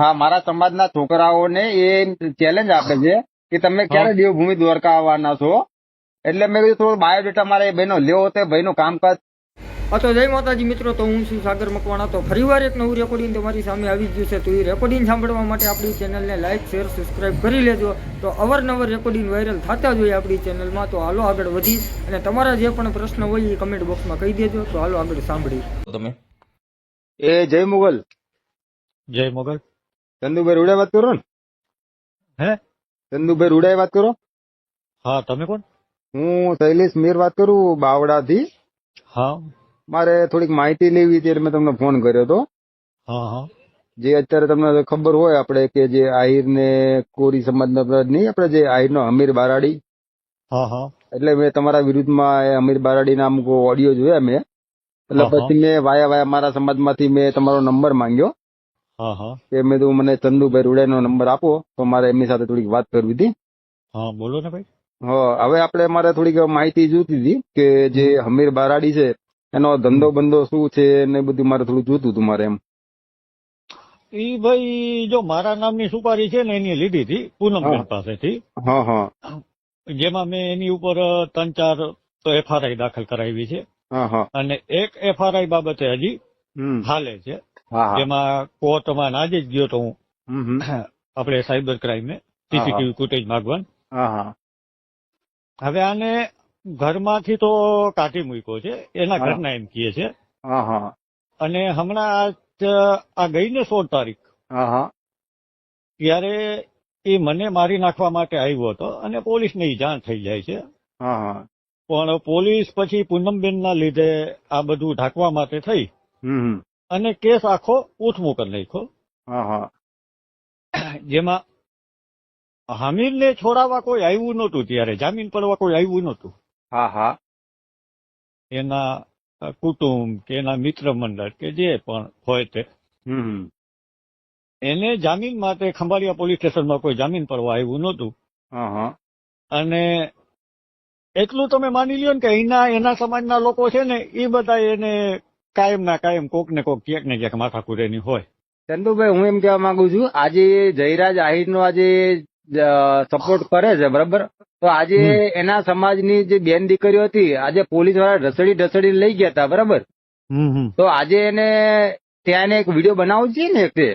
હા મારા સમાજના છોકરાઓને એ ચેલેન્જ આપે છે કે તમે ક્યારે દેવભૂમિ દ્વારકા આવવાના છો? એટલે મેં કીધું થોડું બાયોડેટા મારે એ ભાઈનો લેવો હતો ભાઈનું કામકાજ. અથવા તો જય માતાજી મિત્રો તો હું છું સાગર મકવાણા. તો ફરીવાર એક નવું રેકોર્ડિંગ તમારી સામે આવી ગયું છે તો એ રેકોર્ડિંગ સાંભળવા માટે આપણી ચેનલને લાઇક શેર સબસ્ક્રાઇબ કરી લેજો. તો અવારનવાર રેકોર્ડિંગ વાયરલ થતા જ હોય આપણી ચેનલમાં તો હાલો આગળ વધી અને તમારા જે પણ પ્રશ્ન હોય એ કમેન્ટ બોક્સમાં કહી દેજો. તો હાલો આગળ સાંભળી તમે? એ જય મુગલ. જય મોગલ. ચંદુભાઈ રૂડા વાત કરો ને. હે? ચંદુભાઈ રૂડા વાત કરો. હા તમે કોણ? હું શૈલેષ મીર વાત કરું બાવડાથી હા. મારે થોડીક માહિતી લેવી હતી એટલે મેં તમને ફોન કર્યો હતો. હા હા. જે અત્યારે તમને ખબર હોય આપણે કે જે આહિર ને કોરી સમાજના નહીં આપણે જે આહિર નો અમીર બારાડી. હા હા. એટલે મેં તમારા વિરુદ્ધમાં એ અમીર બારાડીના અમુક ઓડિયો જોયા મેં. એટલે. પછી મેં વાયા વાયા મારા સમાજમાંથી મેં તમારો નંબર માંગ્યો. કે મેં કીધું મને ચંદુભાઈ રૂડાનો નંબર આપો. તો મારે એમની સાથે થોડીક વાત કરવી હતી. હા બોલો ને ભાઈ. હા હવે આપણે મારે થોડીક માહિતી જોતી હતી કે જે હમીર બારાડી છે એનો ધંધો બંધો શું છે ને બધું મારે થોડું જોતું હતું મારે એમ. ઈ ભાઈ જો મારા નામની સુપારી છે ને એની લીધી હતી પૂનમબેન. પાસેથી. હા હા. જેમાં મેં એની ઉપર ત્રણ ચાર તો એફઆરઆઈ દાખલ કરાવી છે. હા હા. અને એક એફઆરઆઈ બાબતે હજી હાલે છે. જેમાં કોર્ટમાં ના જ ગયો તો હું. આપણે સાયબર ક્રાઇમે સીસીટીવી ફૂટેજ માંગવાનું. હવે આને ઘરમાંથી તો કાઢી મૂક્યો છે એના. ઘરના એમ કહે છે. અને હમણાં આ આ ગઈ ને સોળ તારીખ. ત્યારે એ મને મારી નાખવા માટે આવ્યો હતો અને પોલીસને ઈ જાણ થઈ જાય છે. પણ પોલીસ પછી પૂનમબેનના લીધે આ બધું ઢાંકવા માટે થઈ. અને કેસ આખો ઉઠમો કરી નાખ્યો. હા હા. જેમાં હામીરને છોડાવવા કોઈ આવ્યું નહોતું ત્યારે જામીન પડવા કોઈ આવ્યું નહોતું. હા હા. એના કુટુંબ કે એના મિત્ર મંડળ કે જે પણ હોય તે. એને જામીન માટે ખંભાળિયા પોલીસ સ્ટેશનમાં કોઈ જામીન પડવા આવ્યું નહોતું. અને એટલું તમે માની લ્યો ને કે અહીંના એના સમાજના લોકો છે ને એ બધા એને કાયમ ના કાયમ કોક ને કોક ક્યાંક ને ક્યાંક માથા એની હોય ચંદુભાઈ હું એમ કહેવા માંગુ છું આજે જયરાજ આહિર નો આજે સપોર્ટ કરે છે બરાબર તો આજે. એના સમાજની જે બેન દીકરીઓ હતી આજે પોલીસવાળા ઢસડી ઢસડી લઈ ગયા હતા બરાબર તો આજે એને ત્યાં એક વીડિયો બનાવવો છે ને તે.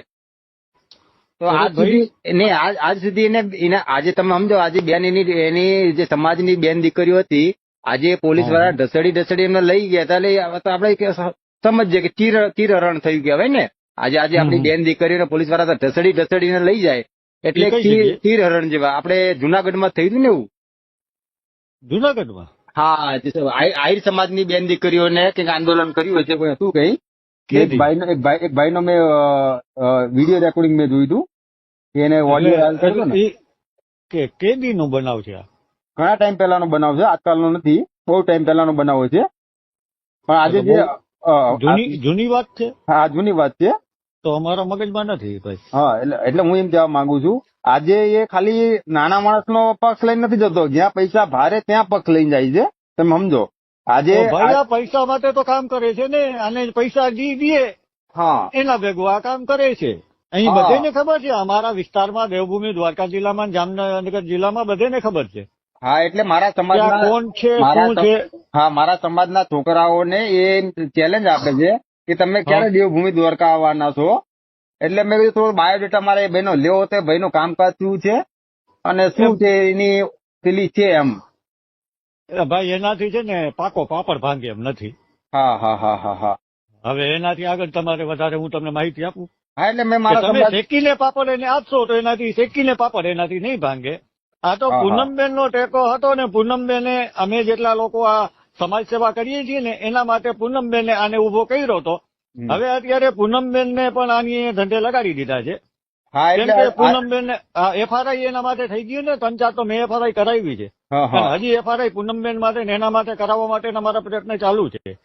તો આજ. સુધી ને આજ સુધી એને એને આજે તમે સમજો આજે બેન એની એની જે સમાજની બેન દીકરીઓ હતી આજે પોલીસવાળા ઢસડી ઢસડી એમને લઈ ગયા હતા એટલે આપણે સમજીએ કે ચીર ચીરહરણ થયું કહેવાય ને આજે આજે આપણી બેન દીકરીઓને પોલીસવાળા ઢસડી ઢસડીને લઈ જાય. એટલે? ચીરહરણ જેવા. આપણે જુનાગઢમાં થયું હતું ને એવું? જુનાગઢમાં? હા આહિર સમાજની બેન દીકરીઓને કંઈક આંદોલન કર્યું હશે કોઈ હતું કઈ? એક? ભાઈનો એક ભાઈ એક ભાઈનો મેં વીડિયો રેકોર્ડિંગ મેં જોયું હતું એને ઓડિયો હાલ કર્યો ને. કે કેદી નો બનાવ છે ઘણા ટાઈમ પહેલાનો બનાવ છે આજકાલનો નથી. બહુ ટાઈમ પહેલાનો બનાવ છે. પણ આજે જે જૂની જૂની વાત છે? હા જૂની વાત છે. તો અમારા મગજમાં નથી ભાઈ. હા એટલે એટલે હું એમ કહેવા માંગુ છું આજે એ ખાલી નાના માણસનો પક્ષ લઈને નથી જતો જ્યાં પૈસા ભારે ત્યાં પક્ષ લઈને જાય છે. તમે સમજો. આજે ભાઈ પૈસા માટે તો કામ કરે છે ને અને પૈસા જી દે હા. એના ભેગું આ કામ કરે છે. અહીં. બધાને ખબર છે અમારા વિસ્તારમાં દેવભૂમિ દ્વારકા જિલ્લામાં જામનગર જિલ્લામાં બધાને ખબર છે. હા એટલે મારા સમાજના કોણ છે શું છે? હા મારા સમાજના છોકરાઓને એ ચેલેન્જ આપે છે કે તમે ક્યારે દેવભૂમિ દ્વારકા આવવાના છો. એટલે મેં કીધું થોડું બાયોડેટા મારા એ ભાઈનો લેવો હતો ભાઈનું કામકાજ શું છે? અને શું છે એની પેલી છે એમ? એ ભાઈ એનાથી છે ને પાકો પાપડ ભાંગે એમ નથી. હા હા હા હા હા. હવે એનાથી આગળ તમારે વધારે હું તમને માહિતી આપું? હા એટલે મેં મારા તમે શેકીને પાપડ એને આપશો તો એનાથી શેકીને પાપડ એનાથી નહીં ભાંગે. આ તો. પૂનમબેન નો ટેકો હતો ને પૂનમબેને અમે જેટલા લોકો આ સમાજ સેવા કરીએ છીએ ને એના માટે પૂનમબેને આને ઊભો કર્યો હતો. હવે અત્યારે પૂનમબેન ને પણ આની ધંધે લગાડી દીધા છે. કેમ કે પૂનમબેન એફઆરઆઈ એના માટે થઈ ગયું ને ત્રણ ચાર તો મેં એફઆરઆઈ કરાવી છે. હજી એફઆરઆઈ પૂનમબેન માટે ને એના માટે કરાવવા માટેના મારા પ્રયત્ન ચાલુ છે.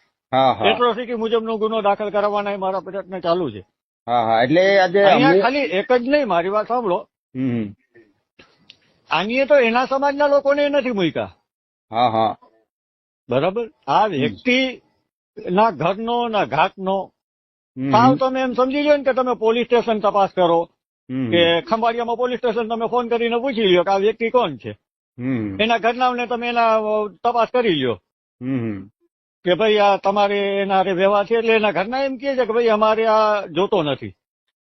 એટ્રોસિટી મુજબનો ગુનો દાખલ કરાવવાના મારા પ્રયત્ન ચાલુ છે. એટલે અહીંયા ખાલી એક જ નહીં મારી વાત સાંભળો. આની તો એના સમાજના લોકોને નથી મૂક્યા. હા હા. બરાબર? આ વ્યક્તિ ના ઘરનો ના ઘાટનો. સાવ તમે એમ સમજી લો ને કે તમે પોલીસ સ્ટેશન તપાસ કરો કે ખંભાળિયામાં પોલીસ સ્ટેશન તમે ફોન કરીને પૂછી લ્યો કે આ વ્યક્તિ કોણ છે. એના ઘરનાઓને તમે એના તપાસ કરી લ્યો. કે ભાઈ આ તમારે એના હારે વ્યવહાર છે એટલે એના ઘરના એમ કહે છે કે ભાઈ અમારે આ જોતો નથી.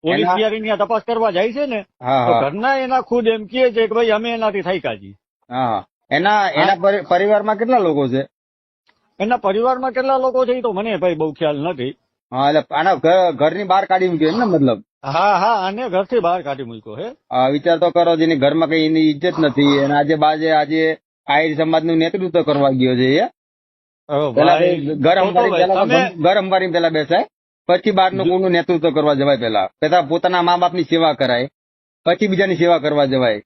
પોલીસ એના- જ્યારે તપાસ કરવા જાય છે ને તો ઘરના એના ખુદ એમ કહે છે કે ભાઈ અમે એનાથી થઈ કાજી એના એના પરી- પરિવારમાં કેટલા લોકો છે? એના પરિવારમાં કેટલા લોકો છે એ તો મને ભાઈ બહુ ખ્યાલ નથી. હા એટલે આના ઘર- ઘરની બહાર કાઢી મૂક્યો એમ ને મતલબ? હા હા આને ઘરથી બહાર કાઢી મૂક્યો હે? વિચાર તો કરો જેની ઘરમાં કઈ એની ઇજ્જત નથી અને આજે બાજે આજે આહિર સમાજનું નેતૃત્વ કરવા ગયો છે એ. ઘર અંબારી પેલા બેસાય. પછી બહારનું કોઈનું નેતૃત્વ કરવા જવાય પેલા પેલા પોતાના મા બાપની સેવા કરાય પછી બીજાની સેવા કરવા જવાય.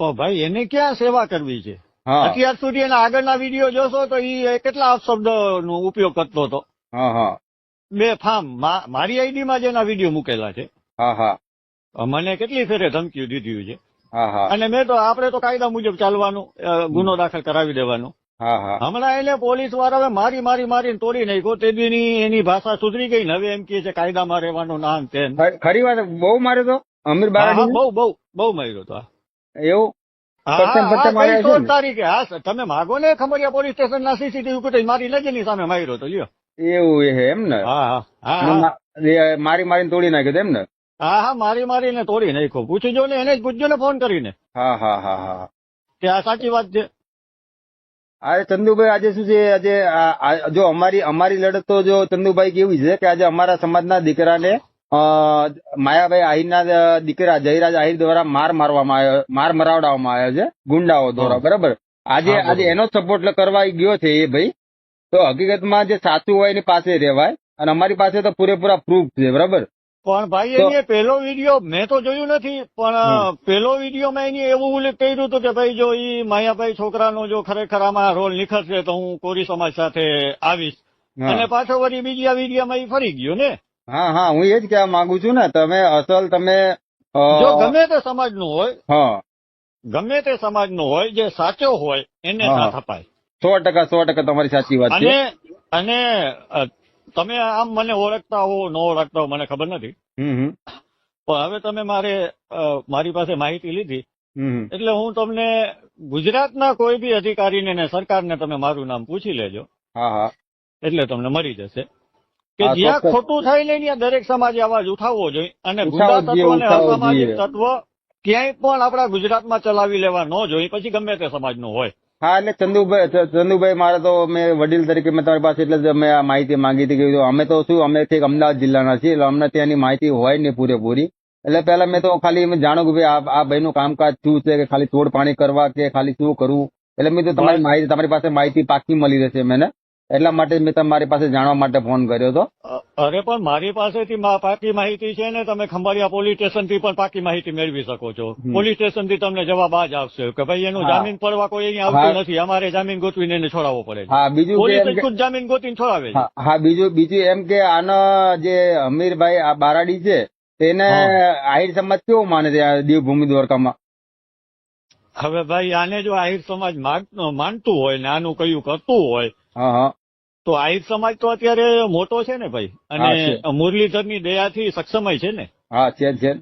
તો ભાઈ એને ક્યાં સેવા કરવી છે? અત્યાર સુધી એના આગળના વીડિયો જોશો તો એ કેટલા અપશબ્દ નો ઉપયોગ કરતો હતો. બે ફામ મારી આઈડીમાં માં જેના વીડિયો મૂકેલા છે. મને કેટલી ફેરે ધમકીઓ દીધી છે. અને મેં તો આપણે તો કાયદા મુજબ ચાલવાનું ગુનો દાખલ કરાવી દેવાનો. હમણાં એને પોલીસ વાળાએ મારી મારી મારીને તોડી નાખ્યો. તે દીની એની ભાષા સુધરી ગઈ ને હવે એમ કે છે કાયદામાં રહેવાનું નામ તેમ. ખરી વાત બહુ માર્યો તો? અમીર હા, બહુ બહુ બહુ માર્યો તો એવું? છે? તારીખે? હા તમે માગો ને ખમરિયા પોલીસ સ્ટેશન ના સીસીટીવી ફૂટેજ મારી ની સામે માર્યો તો લ્યો. એવું એ એમ ને? હા હા મારી મારીને તોડી નાખ્યો એમ ને? હા હા મારી મારીને તોડી નાખ્યો. પૂછજો ને એને જ પૂછજો ને ફોન કરીને. હા હા હા હા. કે આ સાચી વાત છે? અરે ચંદુભાઈ આજે શું છે? આજે જો અમારી અમારી લડત તો જો ચંદુભાઈ કેવી છે કે આજે અમારા સમાજના દીકરાને માયાભાઈ આહિરના દીકરા જયરાજ આહિર દ્વારા માર મારવામાં આવ્યો માર મરાવડાવવામાં આવ્યો છે ગુંડાઓ દ્વારા બરાબર? આજે આજે એનો સપોર્ટ કરવા ગયો છે એ ભાઈ. તો હકીકતમાં જે સાચું હોય એની પાસે રહેવાય અને અમારી પાસે તો પૂરેપૂરા પ્રૂફ છે બરાબર? પણ ભાઈ એની પહેલો વીડિયો મેં તો જોયું નથી પણ પેલો પહેલો વિડીયોમાં એની એવું ઉલ્લેખ કર્યું હતું કે ભાઈ જો ઈ માયાભાઈ છોકરાનો જો ખરેખર આમાં રોલ નિખરશે તો હું કોરી સમાજ સાથે આવીશ. અને પાછો વળી બીજા વિડીયોમાં એ ફરી ગયો ને? હા હા હું એ જ કહેવા માંગુ છું ને તમે અસલ તમે જો ગમે તે સમાજનું હોય હા. ગમે તે સમાજનો હોય જે સાચો હોય એને ના સાથ અપાય સો ટકા સો ટકા તમારી સાચી વાત છે. અને તમે આમ મને ઓળખતા હો ન ઓળખતા હો મને ખબર નથી. પણ હવે તમે મારે મારી પાસે માહિતી લીધી. એટલે હું તમને ગુજરાતના કોઈ બી અધિકારીને ને સરકારને તમે મારું નામ પૂછી લેજો. એટલે તમને મળી જશે. કે જ્યાં ખોટું થાય ને ત્યાં દરેક સમાજે અવાજ ઉઠાવવો જોઈએ. અને ગુંડા તત્વ અને અસામાજિક તત્વ ક્યાંય પણ આપણા ગુજરાતમાં ચલાવી લેવા ન જોઈએ. પછી ગમે તે સમાજનું હોય. હા એટલે ચંદુભાઈ ચંદુભાઈ મારે તો મેં વડીલ તરીકે મેં તમારી પાસે એટલે મેં આ માહિતી માંગી હતી કે અમે તો શું અમે છેક અમદાવાદ જિલ્લાના છીએ એટલે અમને ત્યાંની માહિતી હોય ને પૂરેપૂરી. એટલે પહેલા મેં તો ખાલી એમ જાણું કે ભાઈ આ આ ભાઈનું કામકાજ શું છે કે ખાલી તોડ પાણી કરવા કે ખાલી શું કરવું? એટલે મેં તો તમારી માહિતી તમારી પાસે માહિતી પાકી મળી રહેશે મને એટલા માટે મેં તમારી પાસે જાણવા માટે ફોન કર્યો હતો. અરે પણ મારી પાસેથી પાકી માહિતી છે ને તમે ખંભાળિયા પોલીસ સ્ટેશનથી પણ પાકી માહિતી મેળવી શકો છો. પોલીસ પોલીસ સ્ટેશનથી તમને જવાબ આ જ આવશે કે ભાઈ એનું જામીન પડવા કોઈ અહીં આવતું નથી. અમારે જામીન ગોતવીને એને છોડાવવો પડે હા બીજું પોલીસ ખુદ જામીન ગોતીને છોડાવે હા બીજું બીજું એમ કે આના જે અમીરભાઈ આ બારાડી છે તેને. આહિર સમાજ કેવો માને છે આ દેવભૂમિ દ્વારકામાં? હવે ભાઈ આને જો આહિર સમાજ માનતું હોય ને આનું કયું કરતું હોય તો આહિર સમાજ તો અત્યારે મોટો છે ને ભાઈ અને અને મુરલીધરની દયાથી સક્ષમય છે ને. હા છે છે.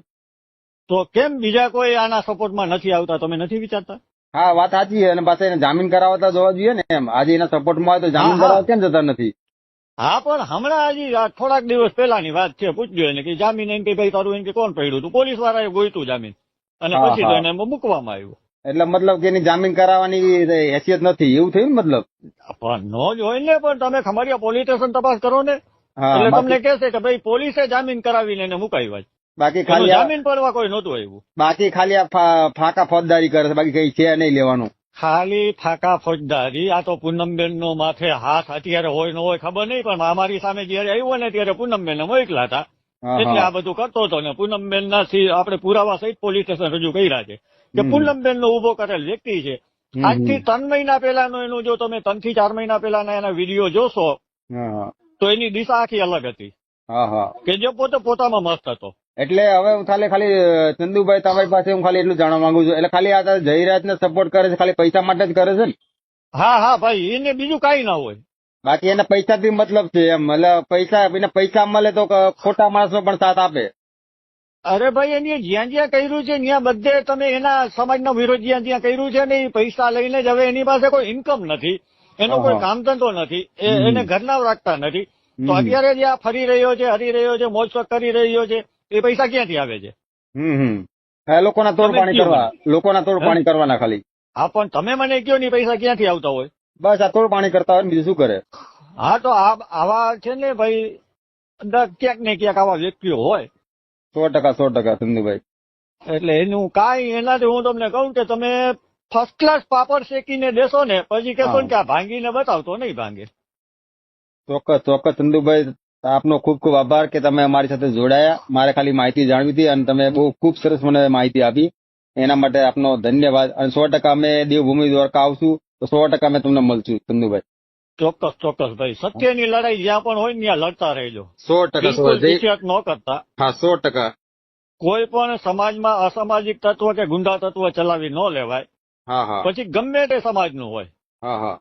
તો કેમ બીજા કોઈ આના સપોર્ટમાં નથી આવતા? તમે નથી વિચારતા? હા વાત સાચી અને પાછા એને જામીન કરાવતા જોવા જોઈએ ને એમ. આજે એના સપોર્ટમાં હોય તો જામીન. કરાવવા કેમ જતા નથી? હા પણ હમણાં હજી થોડાક દિવસ પહેલાની વાત છે પૂછજો એને કે જામીન એમ કે ભાઈ તારું એમ કે કોણ પડ્યું હતું પોલીસ વાળાએ ગોઈતું જામીન. અને પછી તો. એને મૂકવામાં આવ્યું. એટલે મતલબ કે એની જામીન કરાવવાની હેસિયત નથી. એવું થયું ને મતલબ? પણ નો જ હોય ને પણ તમે ખમરિયા પોલીસ સ્ટેશન તપાસ કરો ને. એટલે તમને કહેશે કે ભાઈ પોલીસે જામીન કરાવીને એને મુકાવ્યા બાકી ખાલી જામીન પડવા કોઈ નહોતું આવ્યું. બાકી ખાલી આ ફા- ફોજદારી કરે છે બાકી કઈ છે નહીં લેવાનું. ખાલી ફાકા ફોજદારી આ તો પૂનમબેન નો માથે હાથ અત્યારે હોય ન હોય ખબર નહીં પણ અમારી સામે જયારે આવ્યો ને ત્યારે પૂનમબેન મોકલા હતા. એટલે આ બધું કરતો હતો ને પૂનમબેન ના આપણે પુરાવા સહિત પોલીસ સ્ટેશન રજૂ કર્યા છે. કે હમ. પૂનમબેન નો ઊભો કરેલ વ્યક્તિ છે. આજથી ત્રણ મહિના પહેલાનો એનું જો તમે ત્રણથી ચાર મહિના પહેલાના એના વીડિયો જોશો. તો એની દિશા આખી અલગ હતી. કે જે પોતે પોતામાં મસ્ત હતો. એટલે હવે હું ખાલી ખાલી ચંદુભાઈ તમારી પાસે હું ખાલી એટલું જાણવા માંગુ છું. એટલે ખાલી આ જહીરાત ને સપોર્ટ કરે છે ખાલી પૈસા માટે જ કરે છે ને? હા હા ભાઈ એને બીજું કઈ ના હોય. બાકી એને પૈસાથી મતલબ છે એમ. એટલે પૈસા એને પૈસા મળે તો ખોટા ખોટા માણસો પણ સાથ આપે. અરે ભાઈ એની જ્યાં જ્યાં કર્યું છે ત્યાં બધે તમે એના સમાજનો વિરોધ જ્યાં જ્યાં કર્યું છે ને એ પૈસા લઈને જ હવે એની પાસે કોઈ ઇન્કમ નથી. એનો કોઈ કામ ધંધો નથી. એને ઘરના રાખતા નથી. તો અત્યારે જે આ ફરી રહ્યો છે હરી રહ્યો છે મોજ કરી રહ્યો છે એ પૈસા ક્યાંથી આવે છે? હમ લોકોના તોડ પાણી કરવા. લોકોના તોડ પાણી કરવાના ખાલી. હા પણ તમે મને કયો ની પૈસા ક્યાંથી આવતા હોય? બસ આ તોડ પાણી કરતા હોય બીજું શું કરે? હા તો આ આવા છે ને ભાઈ ક્યાંક ને ક્યાંક આવા વ્યક્તિઓ હોય. સો ટકા સો ટકા સંધુભાઈ. એટલે એનું કાંઈ એનાથી હું તમને કહું કે તમે ફર્સ્ટ ક્લાસ પાપડ શેકીને દેશો ને પછી કહેશો ને કે આ ભાંગીને બતાવતો નહીં ભાંગે. ચોક્કસ ચોક્કસ ચંદુભાઈ આપનો ખૂબ ખૂબ આભાર કે તમે અમારી સાથે જોડાયા. મારે ખાલી માહિતી જાણવી હતી અને તમે બહુ ખૂબ સરસ મને માહિતી આપી. એના માટે આપનો ધન્યવાદ. અને સો ટકા અમે દેવભૂમિ દ્વારકા આવશું. તો સો ટકા અમે તમને મળશું ચંદુભાઈ ચોક્કસ ચોક્કસ ભાઈ. સત્યની લડાઈ જ્યાં પણ હોય ને ત્યાં લડતા રહેજો. સો ટકા ન કરતા. હા સો ટકા. કોઈ પણ સમાજમાં અસામાજિક તત્વ કે ગુંડા તત્વ ચલાવી ન લેવાય. હા હા. પછી ગમે તે સમાજનું હોય. હા હા.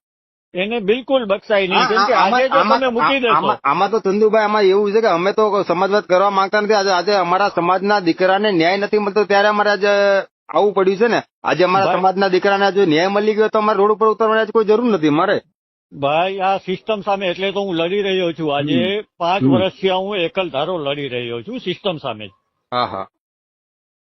એને બિલકુલ બક્ષાય નહીં. કેમ કે આજે જો આમાં- તમે મૂકી દેશો. આમાં તો ચંદુભાઈ આમાં એવું છે કે અમે તો સમાજવાદ કરવા માંગતા નથી. આજે આજે અમારા સમાજના દીકરાને ન્યાય નથી મળતો. ત્યારે અમારે આજે આવું પડ્યું છે ને. આજે અમારા સમાજના દીકરાને જો ન્યાય મળી ગયો તો અમારે રોડ ઉપર ઉતરવાની આજે કોઈ જરૂર નથી. મારે ભાઈ આ સિસ્ટમ સામે એટલે તો હું લડી રહ્યો છું. આજે પાંચ. વર્ષથી હું એકલ ધારો લડી રહ્યો છું સિસ્ટમ સામે.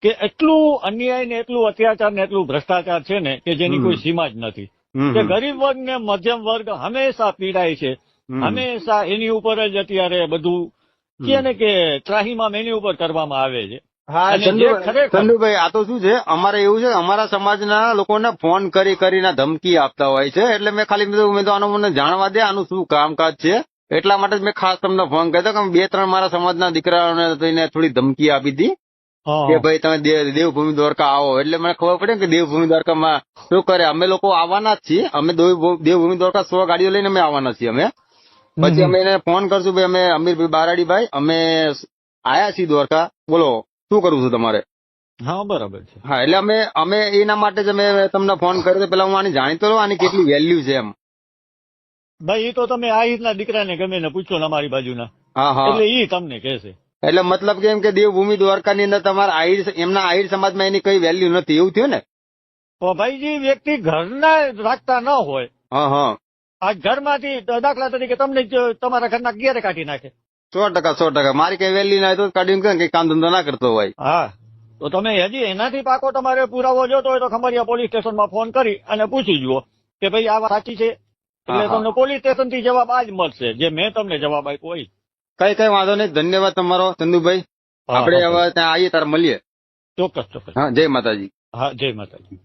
કે એટલું અન્યાય ને એટલું અત્યાચાર ને એટલું ભ્રષ્ટાચાર છે ને કે જેની કોઈ સીમા જ નથી. કે ગરીબ વર્ગ ને મધ્યમ વર્ગ હંમેશા પીડાય છે. હમ. હંમેશા એની ઉપર જ અત્યારે બધું કે ને કે ત્રાહીમામ એની ઉપર કરવામાં આવે છે. હા ચંદુભાઈ ચંદુભાઈ આ તો શું છે? અમારે એવું છે અમારા સમાજના લોકોને ફોન કરી કરીને ધમકી આપતા હોય છે. એટલે મેં ખાલી મેં તો આનું મને જાણવા દે આનું શું કામકાજ છે. એટલા માટે જ મેં ખાસ તમને ફોન કર્યો કે બે ત્રણ મારા સમાજના દીકરાઓને થોડી ધમકી આપી હતી. કે ભાઈ તમે દેવભૂમિ દ્વારકા આવો. એટલે મને ખબર પડે કે દેવભૂમિ દ્વારકામાં શું કરે. અમે લોકો આવવાના જ છીએ. અમે દેવ- દેવભૂમિ દ્વારકા સો ગાડીઓ લઈને અમે આવવાના છીએ અમે. પછી અમે એને ફોન કરશું ભાઈ અમે અમીરભાઈ બારાડીભાઈ અમે આયા છીએ દ્વારકા. બોલો. શું કરવું છે તમારે? હા બરાબર છે. હા એટલે અમે અમે એના માટે જ અમે તમને ફોન કર્યો તો પેલા હું આની જાણીતો રહું આની કેટલી વેલ્યુ છે એમ. ભાઈ એ તો તમે આ રીતના દીકરાને ગમે ને પૂછો ને અમારી બાજુના. હા હા. એટલે એ તમને કહેશે એટલે મતલબ કે એમ કે દેવભૂમિ દ્વારકાની અંદર તમારા આહિર એમના આહિર સમાજમાં એની કઈ વેલ્યુ નથી એવું થયું ને? ભાઈજી ભાઈ જે વ્યક્તિ ઘરના રાખતા ન હોય હા હા. આ ઘરમાંથી દાખલા તરીકે તમને તમારા ઘરના ક્યારે કાઢી નાખે. સો ટકા સો ટકા. મારી કઈ વેલી ના તો કાઢીને કઈ કામ ધંધો ના કરતો હોય. હા. તો તમે હજી એનાથી પાકો તમારે પુરાવો જોતો હોય તો ખમરિયા પોલીસ સ્ટેશનમાં ફોન કરી અને પૂછી જુઓ કે ભાઈ આ વાત સાચી છે. એટલે. તમને પોલીસ સ્ટેશનથી જવાબ આજ મળશે જે મેં તમને જવાબ આપ્યો હોય. કઈ કઈ વાંધો નહીં. ધન્યવાદ તમારો ચંદુભાઈ. આપણે હવે ત્યાં આવીએ ત્યારે મળીએ. ચોક્કસ ચોક્કસ. હા જય માતાજી. હા જય માતાજી.